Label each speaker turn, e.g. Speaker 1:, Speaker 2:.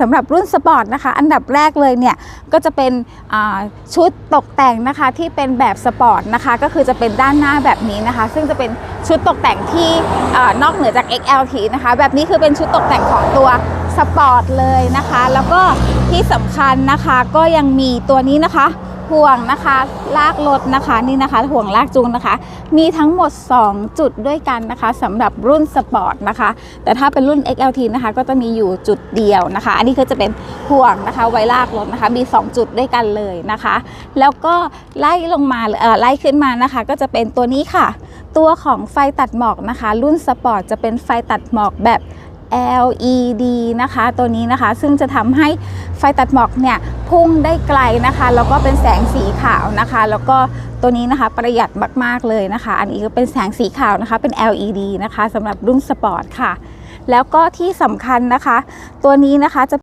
Speaker 1: สำหรับรุ่นสปอร์ตนะคะ อันดับแรกเลยเนี่ย ก็จะเป็นชุดตกแต่งนะคะที่เป็นแบบสปอร์ตนะคะ ก็คือจะเป็นด้านหน้าแบบนี้นะคะ ซึ่งจะเป็นชุดตกแต่งที่อนอกเหนือจาก XLT นะคะ แบบนี้คือเป็นชุดตกแต่งของตัวสปอร์ตเลยนะคะ แล้วก็ที่สำคัญนะคะก็ยังมีตัวนี้นะคะ ห่วงนะคะลากรถนะคะนี่นะคะ ห่วงลากจูงนะคะ มีทั้งหมด 2 จุดด้วยกันนะคะสำหรับรุ่นสปอร์ตนะคะ แต่ถ้าเป็นรุ่น XLT นะคะ ก็จะมีอยู่จุดเดียวนะคะ อันนี้ก็จะเป็นห่วงนะคะ ไว้ลากรถนะคะ มี 2 จุดด้วยกันเลยนะคะ แล้วก็ไล่ลงมาเอ่อไล่ขึ้นมานะคะ ก็จะเป็นตัวนี้ค่ะ ตัวของไฟตัดหมอกนะคะ รุ่นสปอร์ตจะเป็นไฟตัดหมอกแบบ LED นะคะ ตัวนี้นะคะซึ่งจะทำให้ไฟตัดหมอกเนี่ยพุ่งได้ไกลนะคะแล้วก็เป็นแสงสีขาวนะคะ แล้วก็ตัวนี้นะคะประหยัดมาก ๆ เลยนะคะ อันนี้ก็เป็นแสงสีขาวนะคะเป็น LED นะคะสำหรับรุ่นสปอร์ตค่ะ แล้วก็ที่สำคัญนะคะ ตัวนี้นะคะจะ